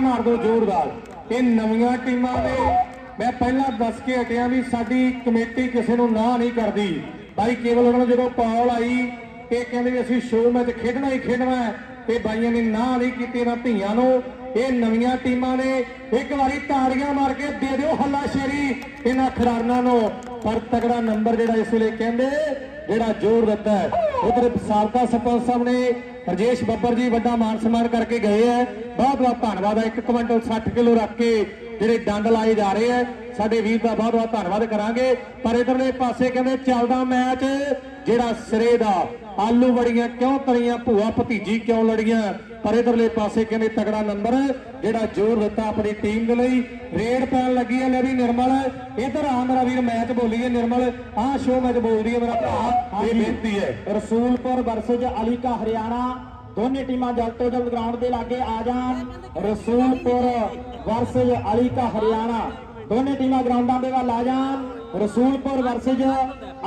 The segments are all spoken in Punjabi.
ਮਾਰ ਦੋ ਜ਼ੋਰਦਾਰ। ਇਹ ਨਵੀਆਂ ਟੀਮਾਂ ਦੇ ਮੈਂ ਪਹਿਲਾਂ ਦੱਸ ਕੇ ਹਟਿਆ ਵੀ ਸਾਡੀ ਕਮੇਟੀ ਕਿਸੇ ਨੂੰ ਨਾ ਨਹੀਂ ਕਰਦੀ। ਬਾਈ, ਕੇਵਲ ਉਹਨਾਂ ਨੂੰ ਜਦੋਂ ਕਾਲ ਆਈ, ਇਹ ਕਹਿੰਦੇ ਵੀ ਅਸੀਂ ਸ਼ੋਅ ਮੈਚ ਖੇਡਣਾ ਹੀ ਖੇਡਣਾ ਤੇ ਬਾਈਆਂ ਨੇ ਨਾ ਨਹੀਂ ਕੀਤੀ ਇਹਨਾਂ ਧੀਆਂ ਨੂੰ। ਇਹ ਨਵੀਆਂ ਟੀਮਾਂ ਨੇ। ਇੱਕ ਵਾਰੀ ਤਾੜੀਆਂ ਮਾਰ ਕੇ ਦੇ ਦਿਓ ਹੱਲਾ ਸ਼ੇਰੀ ਇਹਨਾਂ ਖਿਡਾਰਨਾਂ ਨੂੰ। ਪਰ ਤਗੜਾ ਨੰਬਰ ਜਿਹੜਾ ਇਸ ਵੇਲੇ ਕਹਿੰਦੇ, ਜਿਹੜਾ ਜ਼ੋਰ ਦਿੱਤਾ ਹੈ। ਉਧਰ ਸਾਬਕਾ ਸਰਪੰਚ ਸਾਹਿਬ ਨੇ ਰਜੇਸ਼ ਬੱਬਰ ਜੀ ਵੱਡਾ ਮਾਨ ਸਨਮਾਨ ਕਰਕੇ ਗਏ ਹੈ ਬਹੁਤ ਬਹੁਤ ਧੰਨਵਾਦ ਹੈ 1 ਕੁਇੰਟਲ 60 ਕਿਲੋ ਰੱਖ ਕੇ ਜਿਹੜੇ ਡੰਡ ਲਾਏ ਜਾ ਰਹੇ ਹੈ ਸਾਡੇ ਵੀਰ ਦਾ ਬਹੁਤ ਬਹੁਤ ਧੰਨਵਾਦ ਕਰਾਂਗੇ। ਪਰ ਇਧਰਲੇ ਪਾਸੇ ਕਹਿੰਦੇ ਚੱਲਦਾ ਮੈਚ ਜਿਹੜਾ ਸਿਰੇ ਦਾ ਆਲੂ ਵੜੀਆਂ ਕਿਉਂ ਤਰੀਆਂ ਭੂਆ ਭਤੀਜੀ ਕਿਉਂ ਲੜੀਆਂ? ਪਰ ਇਧਰਲੇ ਪਾਸੇ ਕਹਿੰਦੇ ਤਗੜਾ ਨੰਬਰ ਜਿਹੜਾ ਜ਼ੋਰ ਦਿੱਤਾ ਆਪਣੀ ਟੀਮ ਦੇ ਲਈ ਰੇਡ ਪੈਣ ਲੱਗੀ ਹੈ ਲੈ ਵੀ ਨਿਰਮਲ। ਇਧਰ ਆ ਮੇਰਾ ਵੀਰ ਮੈਚ ਬੋਲੀਏ ਨਿਰਮਲ। ਆਹ ਸ਼ੋਅ ਮੈਚ ਬੋਲਦੀ ਹੈ ਮੇਰਾ ਭਰਾ। ਇਹ ਬੇਨਤੀ ਹੈ। ਰਸੂਲਪੁਰ ਵਰਸਜ ਅਲੀਕਾ ਹਰਿਆਣਾ। ਦੋਨੇ ਟੀਮਾਂ ਜਲਦ ਤੋਂ ਜਲਦ ਗਰਾਊਂਡ ਦੇ ਲਾਗੇ ਆ ਜਾਣ। ਰਸੂਲਪੁਰ ਵਰਸਜ ਅਲੀਕਾ ਹਰਿਆਣਾ। ਦੋਨੇ ਟੀਮਾਂ ਗਰਾਊਂਡਾਂ ਦੇ ਵੱਲ ਆ ਜਾਣ। ਰਸੂਲਪੁਰ ਵਰਸਜ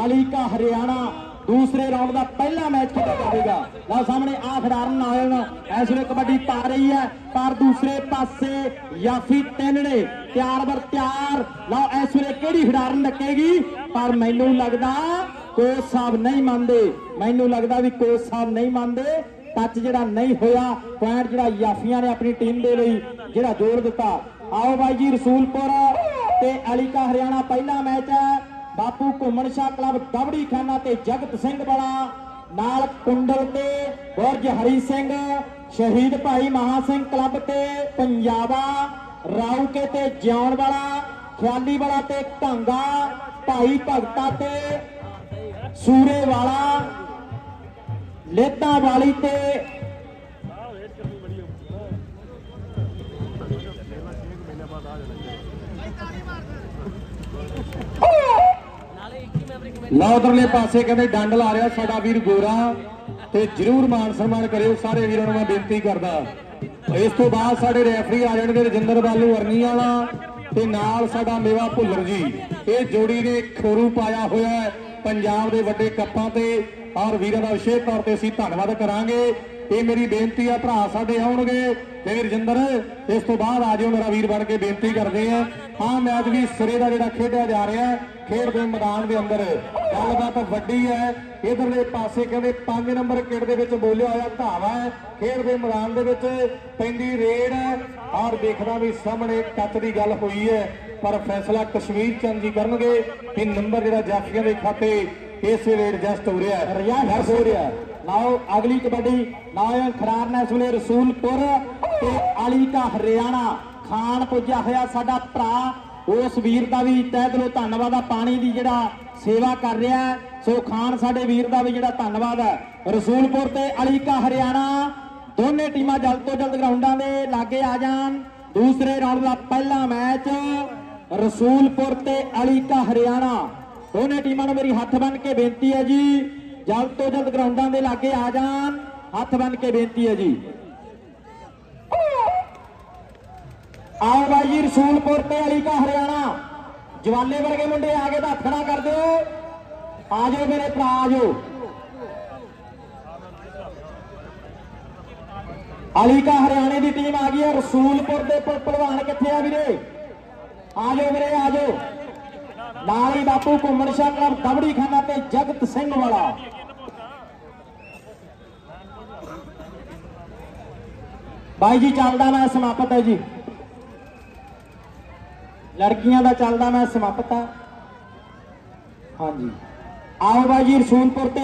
ਅਲੀਕਾ ਹਰਿਆਣਾ। ਦੂਸਰੇ ਰਾਉਂਡ ਦਾ ਪਹਿਲਾ ਮੈਚ ਖੇਡਿਆ ਜਾਵੇਗਾ। ਲਓ ਸਾਹਮਣੇ ਆ ਖਿਡਾਰਨ ਨਾਇਲ ਇਸ ਵੇਲੇ ਕਬੱਡੀ ਪਾ ਰਹੀ ਹੈ, ਪਰ ਦੂਸਰੇ ਪਾਸੇ ਯਾਫੀ ਤਿੰਨ ਤਿਆਰ ਬਰ ਤਿਆਰ। ਲਓ ਇਸ ਵੇਲੇ ਕਿਹੜੀ ਖਿਡਾਰਨ ਲੱਗੇਗੀ ਪਰ ਮੈਨੂੰ ਲੱਗਦਾ ਕੋਚ ਸਾਹਿਬ ਨਹੀਂ ਮੰਨਦੇ। ਮੈਨੂੰ ਲੱਗਦਾ ਵੀ ਕੋਚ ਸਾਹਿਬ ਨਹੀਂ ਮੰਨਦੇ। ਟੱਚ ਜਿਹੜਾ ਨਹੀਂ ਹੋਇਆ ਪੁਆਇੰਟ ਜਿਹੜਾ ਯਾਫੀਆਂ ਨੇ ਆਪਣੀ ਟੀਮ ਦੇ ਲਈ, ਜਿਹੜਾ ਜੋੜ ਦਿੱਤਾ। ਆਓ ਬਾਈ ਜੀ ਰਸੂਲਪੁਰ ਤੇ ਅਲੀਕਾ ਹਰਿਆਣਾ, ਪਹਿਲਾ ਮੈਚ ਹੈ। ਬਾਪੂ ਘੁੰਮਣ ਸ਼ਾਹ ਕਲੱਬ ਦਬੜੀ ਖਾਨਾ ਤੇ ਜਗਤ ਸਿੰਘ ਵਾਲਾ, ਨਾਲ ਕੁੰਡਲ ਤੇ ਬੁਰਜ ਹਰੀ ਸਿੰਘ, ਸ਼ਹੀਦ ਭਾਈ ਮਹਾ ਸਿੰਘ ਕਲੱਬ ਤੇ ਪੰਜਾਬਾ ਰਾਉਕੇ ਤੇ ਜਿਉਣ ਵਾਲਾ ਖਿਆਲੀ ਵਾਲਾ ਤੇ ਢਾਂਗਾ, ਭਾਈ ਭਗਤਾ ਤੇ ਸੂਰੇ ਵਾਲਾ ਲੇਤਾ ਵਾਲੀ ਤੇ ਲਓ ਉਧਰਲੇ ਪਾਸੇ ਕਹਿੰਦੇ ਡੰਡ ਲਾ ਰਿਹਾ ਸਾਡਾ ਵੀਰ ਗੋਰਾ ਤੇ ਜਰੂਰ ਮਾਨ ਸਨਮਾਨ ਕਰਿਓ, ਸਾਰੇ ਵੀਰਾਂ ਨੂੰ ਮੈਂ ਬੇਨਤੀ ਕਰਦਾ। ਇਸ ਤੋਂ ਬਾਅਦ ਸਾਡੇ ਰੈਫਰੀ ਆ ਜਾਣਗੇ ਰਜਿੰਦਰ ਬਾਲੂ ਅਰਨੀ ਵਾਲਾ ਤੇ ਨਾਲ ਸਾਡਾ ਮੇਵਾ ਭੁੱਲਰ ਜੀ। ਇਹ ਜੋੜੀ ਨੇ ਖੋਰੂ ਪਾਇਆ ਹੋਇਆ ਪੰਜਾਬ ਦੇ ਵੱਡੇ ਕੱਪਾਂ ਤੇ ਔਰ ਵੀਰਾਂ ਦਾ ਵਿਸ਼ੇਸ਼ ਤੌਰ ਤੇ ਅਸੀਂ ਧੰਨਵਾਦ ਕਰਾਂਗੇ। ਇਹ ਮੇਰੀ ਬੇਨਤੀ ਆ, ਭਰਾ ਸਾਡੇ ਆਉਣਗੇ। ਤੇ ਰਜਿੰਦਰ, ਇਸ ਤੋਂ ਬਾਅਦ ਆ ਜਾਓ, ਮੇਰਾ ਵੀਰ ਬਣ ਕੇ ਬੇਨਤੀ ਕਰਦੇ ਆ। ਹਾਂ, ਮੈਚ ਵੀ ਸਿਰੇ ਦਾ ਜਿਹੜਾ ਖੇਡਿਆ ਜਾ ਰਿਹਾ ਖੇਡ ਦੇ ਮੈਦਾਨ ਦੇ ਅੰਦਰ। ਗੱਲਬਾਤ ਵੱਡੀ ਹੈ। ਇਧਰਲੇ ਪਾਸੇ ਕਹਿੰਦੇ 5 ਨੰਬਰ ਕਿਟ ਦੇ ਵਿੱਚ ਬੋਲਿਆ ਹੋਇਆ ਧਾਵਾ ਹੈ। ਖੇਡ ਦੇ ਮੈਦਾਨ ਦੇ ਵਿੱਚ ਪੈਂਦੀ ਰੇਡ ਹੈ। ਔਰ ਦੇਖਦਾ ਵੀ ਸਾਹਮਣੇ ਟੱਚ ਦੀ ਗੱਲ ਹੋਈ ਹੈ। ਪਰ ਫੈਸਲਾ ਕਸ਼ਮੀਰ ਚੰਦ ਜੀ ਕਰਨਗੇ। ਕਿ ਨੰਬਰ ਜਿਹੜਾ ਜਾਫੀਆਂ ਦੇ ਖਾਤੇ ਇਸੇ ਰੇਡ ਐਡਜਸਟ ਹੋ ਰਿਹਾ ਹੈ। ਹੋ ਰਿਹਾ ਲਓ ਅਗਲੀ ਕਬੱਡੀ। ਨਾਇਕ ਖਰਾਰ ਨੇ ਇਸ ਵੇਲੇ ਰਸੂਲਪੁਰ ਤੇ ਅਲੀਕਾ ਹਰਿਆਣਾ ਖਾਨ ਪੁੱਜਿਆ ਹੋਇਆ ਸਾਡਾ ਭਰਾ। ਉਸ ਵੀਰ ਦਾ ਵੀ ਤਹਿ ਦਿਲੋਂ ਧੰਨਵਾਦ ਆ। ਪਾਣੀ ਦੀ ਜਿਹੜਾ ਸੇਵਾ ਕਰ ਰਿਹਾ। ਸੋ ਖਾਨ ਸਾਡੇ ਵੀਰ ਦਾ ਵੀ ਜਿਹੜਾ ਧੰਨਵਾਦ ਹੈ। ਰਸੂਲਪੁਰ ਤੇ ਅਲੀਕਾ ਹਰਿਆਣਾ ਦੋਨੇ ਟੀਮਾਂ ਜਲਦ ਤੋਂ ਜਲਦ ਗਰਾਊਂਡਾਂ ਦੇ ਲਾਗੇ ਆ ਜਾਣ। ਦੂਸਰੇ ਰਾਉਂਡ ਦਾ ਪਹਿਲਾ ਮੈਚ ਰਸੂਲਪੁਰ ਤੇ ਅਲੀਕਾ ਹਰਿਆਣਾ। ਦੋਨੇ ਟੀਮਾਂ ਨੂੰ ਮੇਰੀ ਹੱਥ ਬੰਨ ਕੇ ਬੇਨਤੀ ਹੈ ਜੀ, ਜਲਦ ਤੋਂ ਜਲਦ ਗਰਾਊਂਡਾਂ ਦੇ ਲਾਗੇ ਆ ਜਾਣ, ਹੱਥ ਬੰਨ ਕੇ ਬੇਨਤੀ ਹੈ ਜੀ। ਆਓ ਬਾਈ ਜੀ, ਰਸੂਲਪੁਰ ਤੇ ਅਲੀਕਾ ਹਰਿਆਣਾ। ਜਵਾਲੇ ਵਰਗੇ ਮੁੰਡੇ ਆ ਕੇ ਤਾਂ ਹੱਥ ਖੜਾ ਕਰ ਦਿਓ। ਆ ਜਾਓ ਮੇਰੇ ਭਰਾ, ਆ ਜਾਓ। ਅਲੀਕਾ ਹਰਿਆਣੇ ਦੀ ਟੀਮ ਆ ਗਈ ਹੈ, ਰਸੂਲਪੁਰ ਦੇ ਪ- ਭਲਵਾਨ ਕਿੱਥੇ ਆ ਵੀਰੇ? ਆ ਜਾਓ ਵੀਰੇ, ਆ ਜਾਓ। ਨਾਲ ਹੀ ਬਾਪੂ ਘੁੰਮਣ ਸ਼ਾਹ ਕਲੱਬ ਦਬੜੀ ਖਾਨਾ ਤੇ ਜਗਤ ਸਿੰਘ ਵਾਲਾ। ਬਾਈ ਜੀ, ਚੱਲਦਾ ਮੈਂ ਸਮਾਪਤ ਹੈ ਜੀ। ਲੜਕੀਆਂ ਦਾ ਚੱਲਦਾ ਮੈਂ ਸਮਾਪਤ ਹੈ। ਹਾਂਜੀ। ਆਓ ਬਾਈ ਜੀ, ਰਸੂਲਪੁਰ ਤੇ